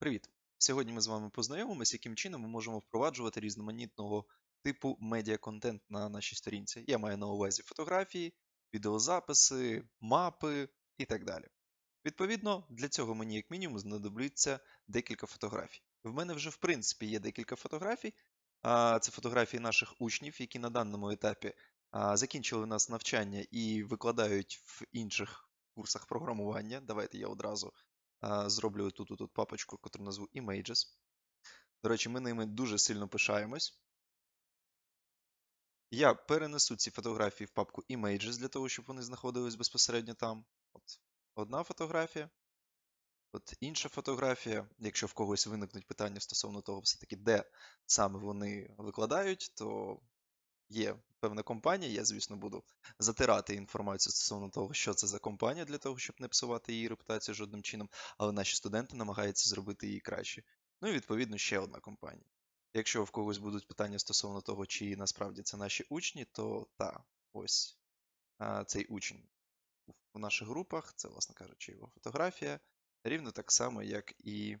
Привіт! Сьогодні ми з вами познайомимося, яким чином ми можемо впроваджувати різноманітного типу медіаконтент на нашій сторінці. Я маю на увазі фотографії, відеозаписи, мапи і так далі. Відповідно, для цього мені, як мінімум, знадобиться декілька фотографій. В мене вже, в принципі, є декілька фотографій. Це фотографії наших учнів, які на даному етапі закінчили у нас навчання і викладають в інших курсах програмування. Давайте я одразу зроблю тут, тут, папочку, яку назву Images. До речі, ми ними дуже сильно пишаємось. Я перенесу ці фотографії в папку Images для того, щоб вони знаходились безпосередньо там. От Одна фотографія. От інша фотографія. Якщо в когось виникнуть питання стосовно того, все-таки, де саме вони викладають, то є певна компанія. Я, звісно, буду затирати інформацію стосовно того, що це за компанія, для того, щоб не псувати її репутацію жодним чином, але наші студенти намагаються зробити її краще. Ну і відповідно ще одна компанія. Якщо в когось будуть питання стосовно того, чи насправді це наші учні, то та, ось а, цей учень в наших групах, це, власне кажучи, його фотографія, рівно так само, як і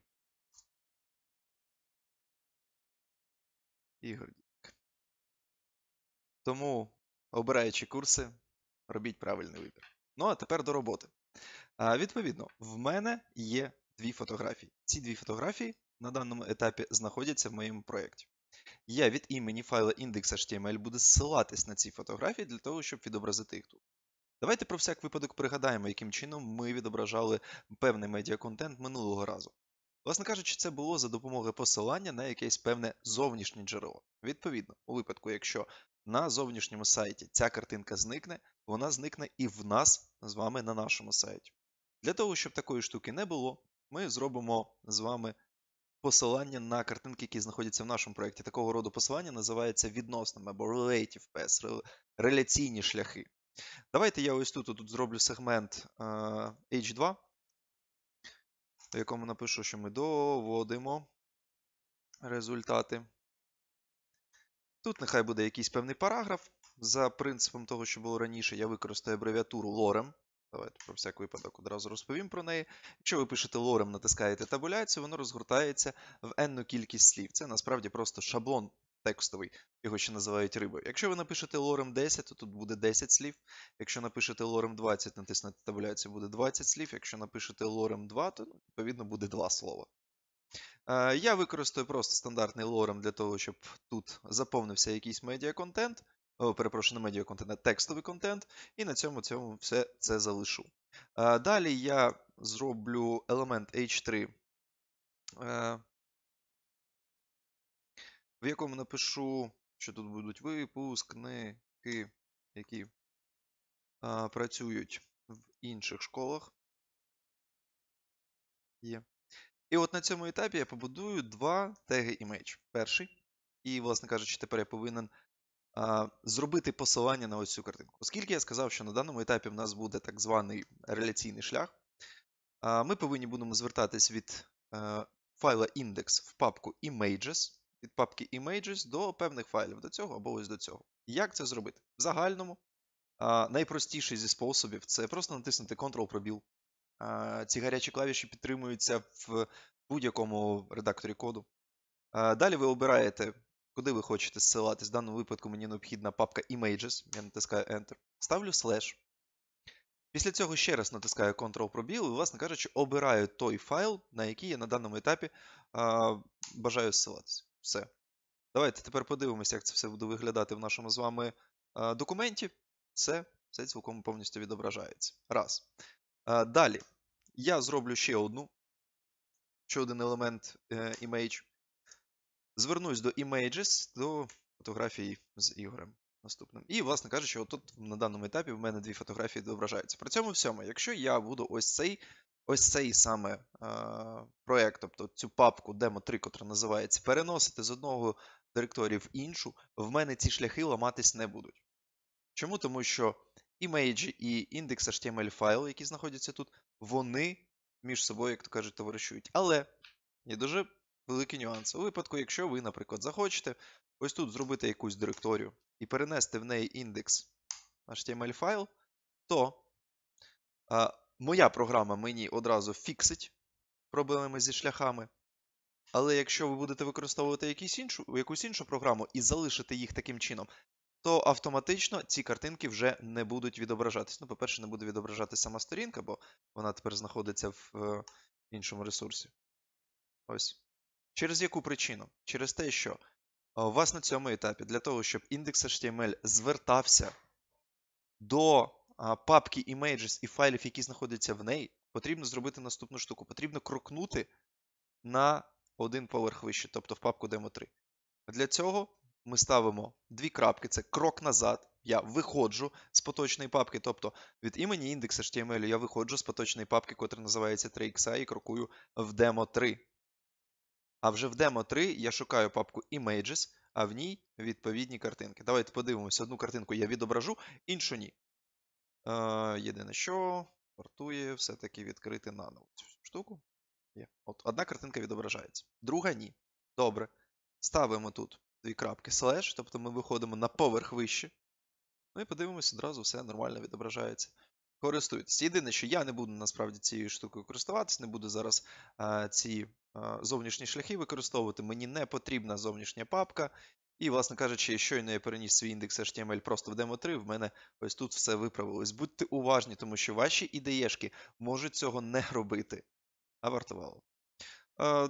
Ігор. Тому, обираючи курси, робіть правильний вибір. Ну, а тепер до роботи. А, Відповідно, в мене є дві фотографії. Ці дві фотографії на даному етапі знаходяться в моєму проєкті. Я від імені файла index.html буду ссилатись на ці фотографії для того, щоб відобразити їх тут. Давайте про всяк випадок пригадаємо, яким чином ми відображали певний медіаконтент минулого разу. Власне кажучи, це було за допомогою посилання на якесь певне зовнішнє джерело. Відповідно, у випадку, якщо на зовнішньому сайті ця картинка зникне, вона зникне і в нас з вами на нашому сайті. Для того, щоб такої штуки не було, ми зробимо з вами посилання на картинки, які знаходяться в нашому проєкті. Такого роду посилання називається відносними або relative paths, реляційні шляхи. Давайте я ось тут, тут зроблю сегмент H2, в якому напишу, що ми доводимо результати. Тут нехай буде якийсь певний параграф. За принципом того, що було раніше, я використаю абревіатуру lorem. Давайте про всяк випадок одразу розповім про неї. Якщо ви пишете lorem, натискаєте табуляцію, воно розгортається в енну кількість слів. Це насправді просто шаблон текстовий, його ще називають рибою. Якщо ви напишете lorem 10, то тут буде 10 слів. Якщо напишете lorem 20, натиснете табуляцію, буде 20 слів. Якщо напишете lorem 2, то відповідно буде 2 слова. Я використаю просто стандартний лорем для того, щоб тут заповнився якийсь медіаконтент. Перепрошую, не медіаконтент, а текстовий контент, і на цьому цьому все це залишу. Далі я зроблю елемент H3, в якому напишу, що тут будуть випускники, які працюють в інших школах. Є. І от на цьому етапі я побудую два теги image. Перший. І, власне кажучи, тепер я повинен а, зробити посилання на ось цю картинку. Оскільки я сказав, що на даному етапі в нас буде так званий реляційний шлях, а, ми повинні будемо звертатись від а, файла index в папку images, від папки images до певних файлів, до цього або ось до цього. Як це зробити? В загальному а, найпростіший зі способів це просто натиснути Ctrl-пробіл. Ці гарячі клавіші підтримуються в будь-якому редакторі коду. Далі ви обираєте, куди ви хочете зсилатись. В даному випадку мені необхідна папка Images. Я натискаю Enter. Ставлю слеш. Після цього ще раз натискаю Ctrl-пробіл і, власне кажучи, обираю той файл, на який я на даному етапі а, бажаю зсилатися. Все. Давайте тепер подивимося, як це все буде виглядати в нашому з вами а, документі. Все, все цілком повністю відображається. Раз. Далі я зроблю ще одну, ще один елемент image. Звернусь до Images, до фотографії з Ігорем наступним. І, власне кажучи, отут на даному етапі в мене дві фотографії відображаються. При цьому всьому, якщо я буду ось цей ось цей саме е, проєкт, тобто цю папку Demo 3, яка називається, переносити з одного директорії в іншу, в мене ці шляхи ламатись не будуть. Чому? Тому що імейджі і index.html файл, які знаходяться тут, вони між собою, як то кажуть, товаришують. Але є дуже великий нюанс. У випадку, якщо ви, наприклад, захочете ось тут зробити якусь директорію і перенести в неї index.html файл, то а, моя програма мені одразу фіксить проблеми зі шляхами. Але якщо ви будете використовувати якісь іншу, якусь іншу програму і залишити їх таким чином, то автоматично ці картинки вже не будуть відображатись. Ну, по-перше, не буде відображатись сама сторінка, бо вона тепер знаходиться в е, іншому ресурсі. Ось. Через яку причину? Через те, що у вас на цьому етапі для того, щоб індекс HTML звертався до а, папки images і файлів, які знаходяться в неї, потрібно зробити наступну штуку. Потрібно крокнути на один поверх вище, тобто в папку Demo 3. Для цього ми ставимо дві крапки, це крок назад. Я виходжу з поточної папки, тобто від імені index.html я виходжу з поточної папки, котра називається 3xa, і крокую в Demo 3. А вже в Demo 3 я шукаю папку Images, а в ній відповідні картинки. Давайте подивимося, одну картинку я відображу, іншу ні. Е, єдине, що вартує все-таки відкрити наново цю штуку. Є. От, одна картинка відображається. Друга ні. Добре. Ставимо тут дві крапки слеш, тобто ми виходимо на поверх вище. Ну і подивимося, одразу все нормально відображається. Користуйтесь. Єдине, що я не буду насправді цією штукою користуватись, не буду зараз а, ці а, зовнішні шляхи використовувати. Мені не потрібна зовнішня папка. І, власне кажучи, щойно я переніс свій індекс HTML просто в Demo 3, в мене ось тут все виправилось. Будьте уважні, тому що ваші ідеєшки можуть цього не робити. А вартувало.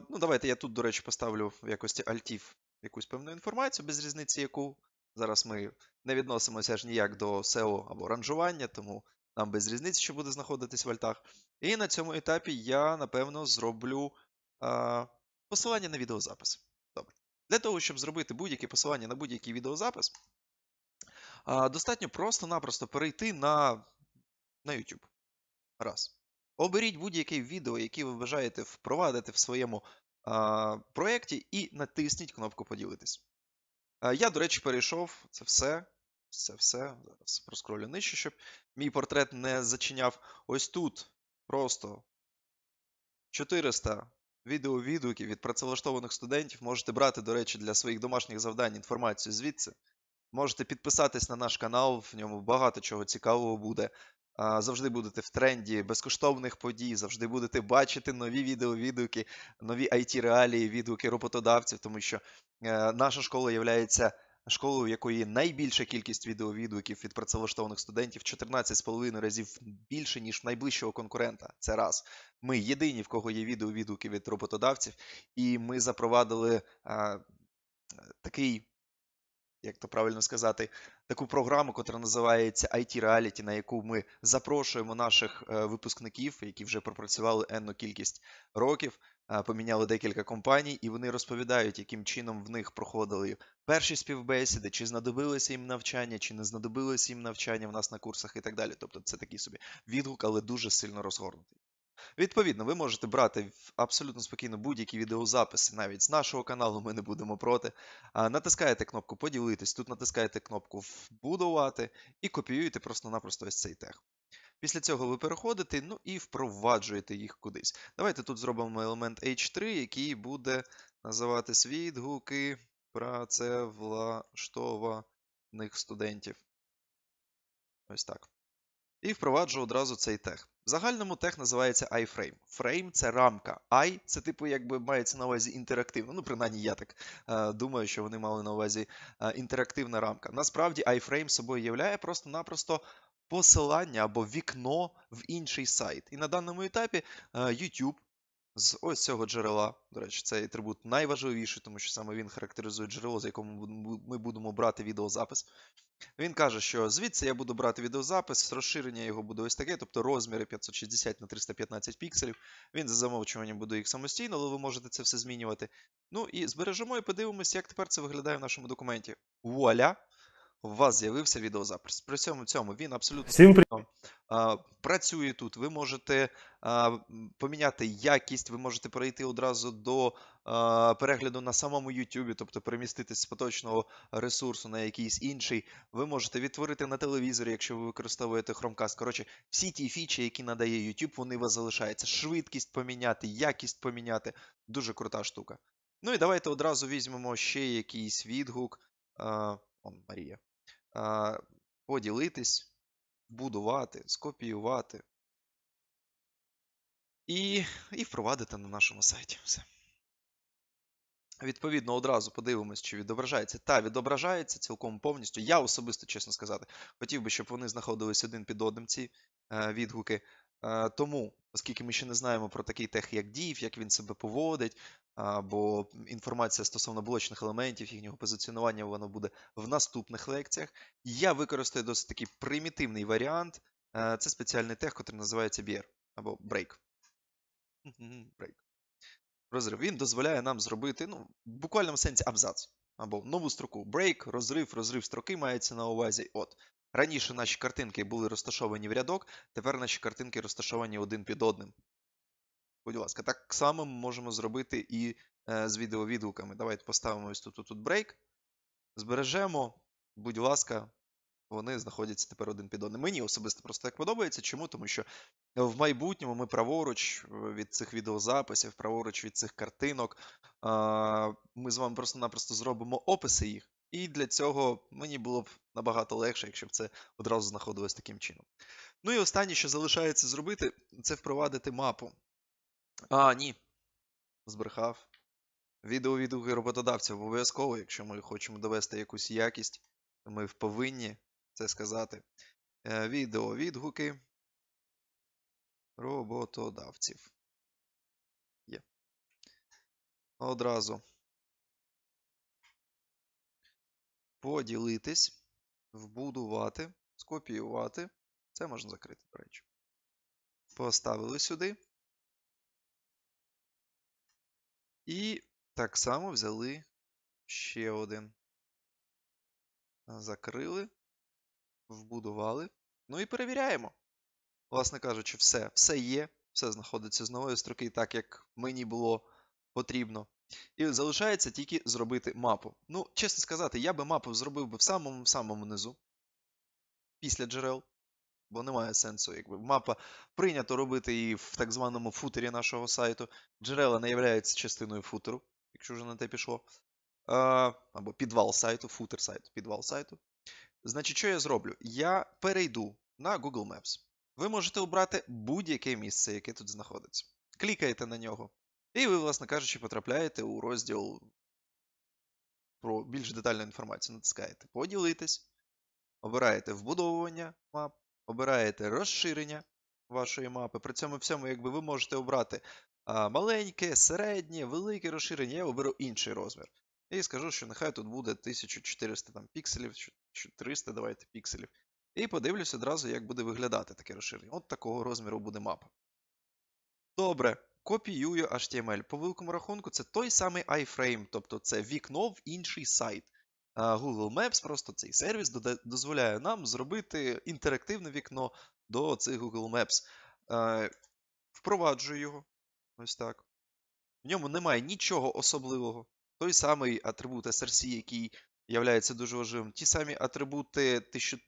Ну, давайте я тут, до речі, поставлю в якості альтів якусь певну інформацію, без різниці яку. Зараз ми не відносимося ж ніяк до SEO або ранжування, тому нам без різниці, що буде знаходитись в альтах. І на цьому етапі я, напевно, зроблю а, посилання на відеозапис. Добре. Для того, щоб зробити будь-яке посилання на будь-який відеозапис, а, достатньо просто-напросто перейти на, на YouTube. Раз. Оберіть будь-яке відео, яке ви бажаєте впровадити в своєму проєкті, і натисніть кнопку Поділитись. Я, до речі, перейшов це все. Це все. Зараз проскролю нижче, щоб мій портрет не зачиняв. Ось тут просто 400 відео-відгуків від працевлаштованих студентів. Можете брати, до речі, для своїх домашніх завдань інформацію звідси. Можете підписатись на наш канал, в ньому багато чого цікавого буде. Завжди будете в тренді безкоштовних подій, завжди будете бачити нові відео-відгуки, нові IT-реалії, відгуки роботодавців, тому що е, наша школа є школою, в якої найбільша кількість відеовідгуків від працевлаштованих студентів 14,5 разів більше, ніж в найближчого конкурента. Це раз. Ми єдині, в кого є відеовідгуки від роботодавців, і ми запровадили а, такий. Як то правильно сказати, таку програму, яка називається IT Reality, на яку ми запрошуємо наших е, випускників, які вже пропрацювали енну кількість років, е, поміняли декілька компаній, і вони розповідають, яким чином в них проходили перші співбесіди, чи знадобилося їм навчання, чи не знадобилося їм навчання в нас на курсах і так далі. Тобто це такий собі відгук, але дуже сильно розгорнутий. Відповідно, ви можете брати абсолютно спокійно будь-які відеозаписи навіть з нашого каналу, ми не будемо проти. Натискаєте кнопку Поділитись, тут натискаєте кнопку Вбудувати і копіюєте просто-напросто ось цей тег. Після цього ви переходите ну і впроваджуєте їх кудись. Давайте тут зробимо елемент H3, який буде називатись відгуки працевлаштованих студентів. Ось так. І впроваджу одразу цей тег. В загальному тег називається iFrame. Frame це рамка. I це, типу, якби мається на увазі інтерактивна. Ну, принаймні, я так е, думаю, що вони мали на увазі е, інтерактивна рамка. Насправді, iFrame собою являє просто-напросто посилання або вікно в інший сайт. І на даному етапі е, YouTube з ось цього джерела. До речі, цей атрибут найважливіший, тому що саме він характеризує джерело, з якому ми будемо брати відеозапис. Він каже, що звідси я буду брати відеозапис, розширення його буде ось таке, тобто розміри 560 на 315 пікселів. Він за замовчуванням буде їх самостійно, але ви можете це все змінювати. Ну і збережемо і подивимося, як тепер це виглядає в нашому документі. Вуаля! У вас з'явився відеозапис. При цьому цьому він абсолютно Всім привіт. Працює тут. Ви можете поміняти якість, ви можете перейти одразу до перегляду на самому YouTube, тобто переміститись з поточного ресурсу на якийсь інший. Ви можете відтворити на телевізорі, якщо ви використовуєте Chromecast. Коротше, всі ті фічі, які надає YouTube, вони у вас залишаються. Швидкість поміняти, якість поміняти. Дуже крута штука. Ну і давайте одразу візьмемо ще якийсь відгук. Он Марія. Поділитись, будувати, скопіювати і, і впровадити на нашому сайті. Все. Відповідно, одразу подивимось, чи відображається. Та, відображається цілком повністю. Я особисто, чесно сказати, хотів би, щоб вони знаходились один під одним, ці е, відгуки. Е, тому, оскільки ми ще не знаємо про такий тех, як DIV, як він себе поводить, або інформація стосовно блочних елементів, їхнього позиціонування, воно буде в наступних лекціях. Я використаю досить такий примітивний варіант. Е, це спеціальний тех, який називається BR або Break. Break. Розрив. Він дозволяє нам зробити, ну, в буквальному сенсі абзац. Або нову строку. Break, розрив, розрив строки мається на увазі. От. Раніше наші картинки були розташовані в рядок, тепер наші картинки розташовані один під одним. Будь ласка, так само ми можемо зробити і е, з відеовідгуками. Давайте поставимо ось тут, тут, тут break. Збережемо, будь ласка, вони знаходяться тепер один під одним. Мені особисто просто так подобається. Чому? Тому що в майбутньому ми праворуч е, від цих відеозаписів, праворуч від цих картинок. Ми з вами просто-напросто зробимо описи їх. І для цього мені було б набагато легше, якщо б це одразу знаходилось таким чином. Ну і останнє, що залишається зробити, це впровадити мапу. А, ні. Збрехав. Відеовідгуки роботодавців обов'язково, якщо ми хочемо довести якусь якість, ми повинні це сказати. Е, Відеовідгуки роботодавців. Є. Одразу. Поділитись, вбудувати, скопіювати. Це можна закрити, до речі. Поставили сюди. І так само взяли ще один. Закрили, вбудували. Ну і перевіряємо. Власне кажучи, все, все є, все знаходиться з нової строки, так як мені було потрібно. І залишається тільки зробити мапу. Ну, чесно сказати, я би мапу зробив би в самому самому низу, після джерел, бо немає сенсу. Якби Мапа прийнято робити її в так званому футері нашого сайту. Джерела не являються частиною футеру, якщо вже на те пішло. А, або підвал сайту, футер сайту, підвал сайту. Значить, що я зроблю? Я перейду на Google Maps. Ви можете обрати будь-яке місце, яке тут знаходиться. Клікаєте на нього. І ви, власне кажучи, потрапляєте у розділ про більш детальну інформацію. Натискаєте Поділитись, обираєте вбудовування мап, обираєте розширення вашої мапи. При цьому всьому, якби ви можете обрати а, маленьке, середнє, велике розширення, я оберу інший розмір. І скажу, що нехай тут буде 1400 там, пікселів, 300 давайте пікселів. І подивлюсь одразу, як буде виглядати таке розширення. От такого розміру буде мапа. Добре, копіюю HTML. По великому рахунку, це той самий iFrame, тобто це вікно в інший сайт. Google Maps, просто цей сервіс дозволяє нам зробити інтерактивне вікно до цих Google Maps. Впроваджую його. Ось так. В ньому немає нічого особливого. Той самий атрибут SRC, який являється дуже важливим. Ті самі атрибути 1000,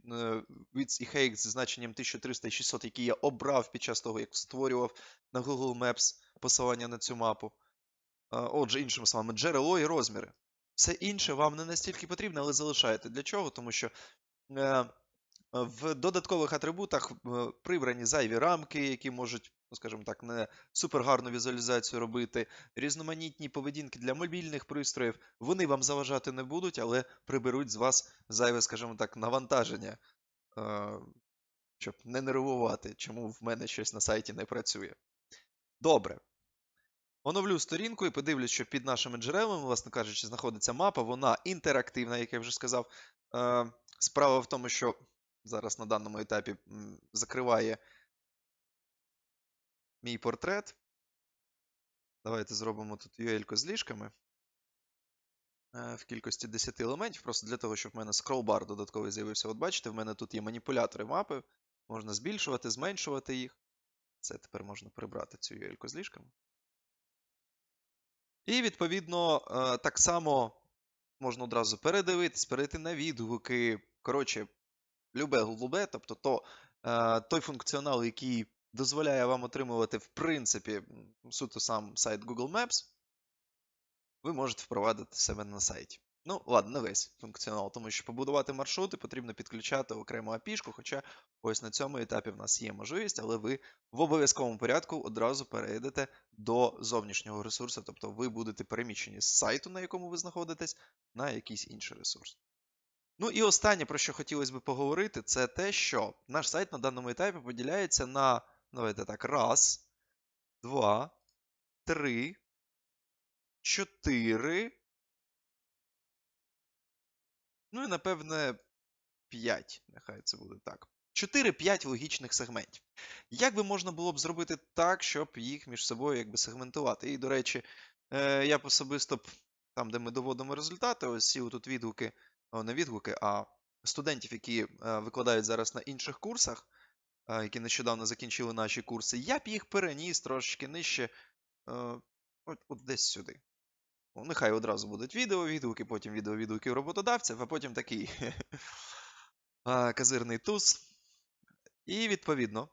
width і height з значенням 1300 і 600, які я обрав під час того, як створював на Google Maps посилання на цю мапу. Отже, іншими словами, джерело і розміри. Все інше вам не настільки потрібно, але залишайте. Для чого? Тому що е, в додаткових атрибутах е, прибрані зайві рамки, які можуть, ну скажімо так, не супергарну візуалізацію робити, різноманітні поведінки для мобільних пристроїв. Вони вам заважати не будуть, але приберуть з вас зайве, скажімо так, навантаження, е, щоб не нервувати, чому в мене щось на сайті не працює. Добре. Оновлю сторінку і подивлюсь, що під нашими джерелами, власне кажучи, знаходиться мапа. Вона інтерактивна, як я вже сказав. Е, справа в тому, що зараз на даному етапі закриває мій портрет. Давайте зробимо тут UL з ліжками. Е, в кількості 10 елементів, просто для того, щоб в мене скролбар додатковий з'явився. От бачите, в мене тут є маніпулятори мапи. Можна збільшувати, зменшувати їх. Це тепер можна прибрати цю UL з ліжками. І, відповідно, е, так само можна одразу передивитись, перейти на відгуки. Коротше, любе голубе, тобто то, е, той функціонал, який дозволяє вам отримувати, в принципі, суто сам сайт Google Maps, ви можете впровадити себе на сайті. Ну, ладно, не весь функціонал, тому що побудувати маршрути потрібно підключати окрему API-шку, хоча ось на цьому етапі в нас є можливість, але ви в обов'язковому порядку одразу перейдете до зовнішнього ресурсу, тобто ви будете переміщені з сайту, на якому ви знаходитесь, на якийсь інший ресурс. Ну і останнє, про що хотілося б поговорити, це те, що наш сайт на даному етапі поділяється на, давайте так, раз, два, три, чотири. Ну і напевне 5, нехай це буде так. 4-5 логічних сегментів. Як би можна було б зробити так, щоб їх між собою якби сегментувати? І, до речі, е, я б особисто б, там, де ми доводимо результати, ось ці тут відгуки, о, не відгуки, а студентів, які е, викладають зараз на інших курсах, е, які нещодавно закінчили наші курси, я б їх переніс трошечки нижче, от, от десь сюди. Ну, нехай одразу будуть відео, відгуки, потім відео відгуків роботодавців, а потім такий казирний туз. І відповідно,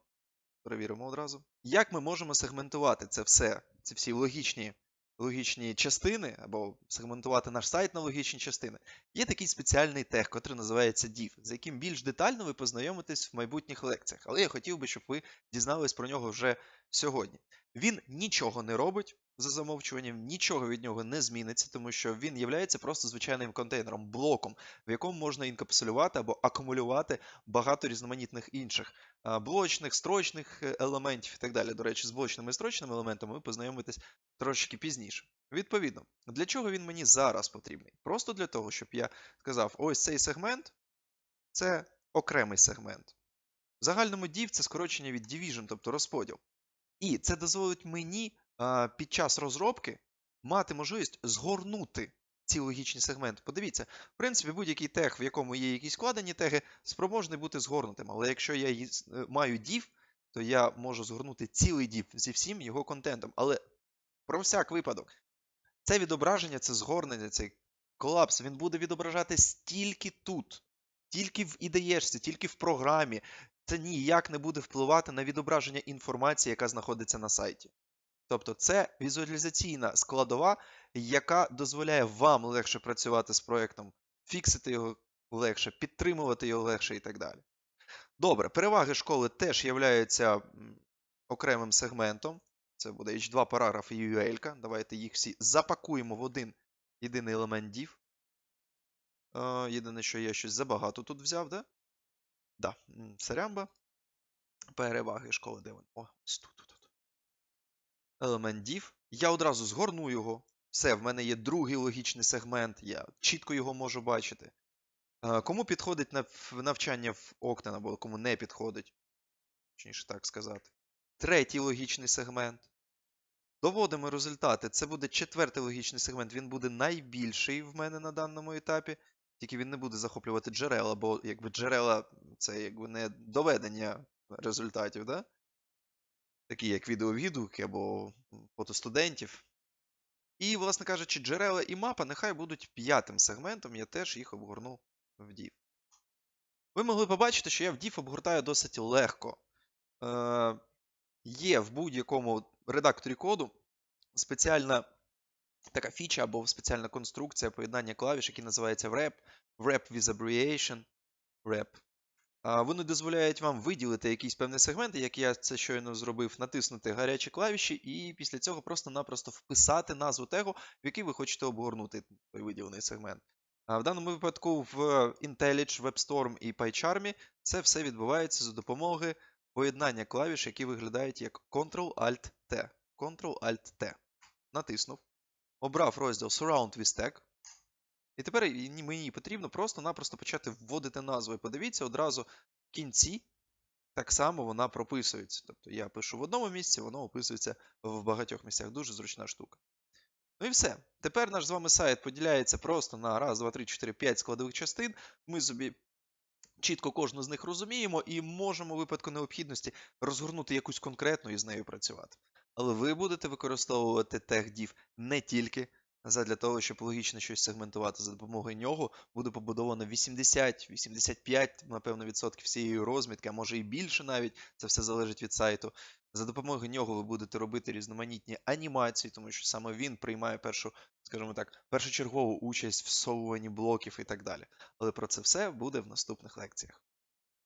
перевіримо одразу, як ми можемо сегментувати це все, ці всі логічні, логічні частини, або сегментувати наш сайт на логічні частини. Є такий спеціальний тег, який називається div, з яким більш детально ви познайомитесь в майбутніх лекціях. Але я хотів би, щоб ви дізнались про нього вже сьогодні. Він нічого не робить за замовчуванням, нічого від нього не зміниться, тому що він є просто звичайним контейнером, блоком, в якому можна інкапсулювати або акумулювати багато різноманітних інших блочних, строчних е, елементів і так далі. До речі, з блочними і строчними елементами ви познайомитесь трошки пізніше. Відповідно, для чого він мені зараз потрібний? Просто для того, щоб я сказав: ось цей сегмент це окремий сегмент. В загальному div це скорочення від division, тобто розподіл. І це дозволить мені під час розробки мати можливість згорнути ці логічні сегменти. Подивіться, в принципі, будь-який тег, в якому є якісь складені теги, спроможний бути згорнутим. Але якщо я е, маю div, то я можу згорнути цілий div зі всім його контентом. Але про всяк випадок, це відображення, це згорнення, цей колапс, він буде відображатись тільки тут, тільки в IDE, тільки в програмі. Це ніяк не буде впливати на відображення інформації, яка знаходиться на сайті. Тобто це візуалізаційна складова, яка дозволяє вам легше працювати з проєктом, фіксити його легше, підтримувати його легше і так далі. Добре, переваги школи теж являються окремим сегментом. Це буде H2 параграф і UL. Давайте їх всі запакуємо в один єдиний елемент div. Е, Єдине, що я щось забагато тут взяв, да? Да, Сарямба. Переваги школи, де вони? О, ось тут, тут. Елемент div. Я одразу згорну його. Все, в мене є другий логічний сегмент, я чітко його можу бачити. Е, Кому підходить навчання в Octane, або кому не підходить, точніше так сказати. Третій логічний сегмент. Доводимо результати. Це буде четвертий логічний сегмент. Він буде найбільший в мене на даному етапі. Тільки він не буде захоплювати джерела, бо якби джерела це якби не доведення результатів, да? Такі як відеовідгуки або фото студентів. І, власне кажучи, джерела і мапа нехай будуть п'ятим сегментом, я теж їх обгорну в div. Ви могли побачити, що я в div обгортаю досить легко. Е, є в будь-якому редакторі коду спеціальна така фіча або спеціальна конструкція поєднання клавіш, які називається wrap, wrap with abbreviation, wrap. Вони дозволяють вам виділити якісь певні сегменти, як я це щойно зробив, натиснути гарячі клавіші, і після цього просто-напросто вписати назву тегу, в який ви хочете обгорнути той виділений сегмент. В даному випадку в IntelliJ, WebStorm і PyCharm це все відбувається за допомогою поєднання клавіш, які виглядають як Ctrl-Alt-T. Ctrl-Alt-T. Натиснув. Обрав розділ Surround with Tag. І тепер мені потрібно просто-напросто почати вводити назву. І подивіться, одразу в кінці так само вона прописується. Тобто я пишу в одному місці, воно описується в багатьох місцях. Дуже зручна штука. Ну і все. Тепер наш з вами сайт поділяється просто на раз, два, три, чотири, п'ять складових частин. Ми собі чітко кожну з них розуміємо і можемо в випадку необхідності розгорнути якусь конкретну і з нею працювати. Але ви будете використовувати тег div не тільки задля того, щоб логічно щось сегментувати. За допомогою нього буде побудовано 80-85, напевно, відсотків всієї розмітки, а може і більше навіть. Це все залежить від сайту. За допомогою нього ви будете робити різноманітні анімації, тому що саме він приймає першу, скажімо так, першочергову участь в всовуванні блоків і так далі. Але про це все буде в наступних лекціях.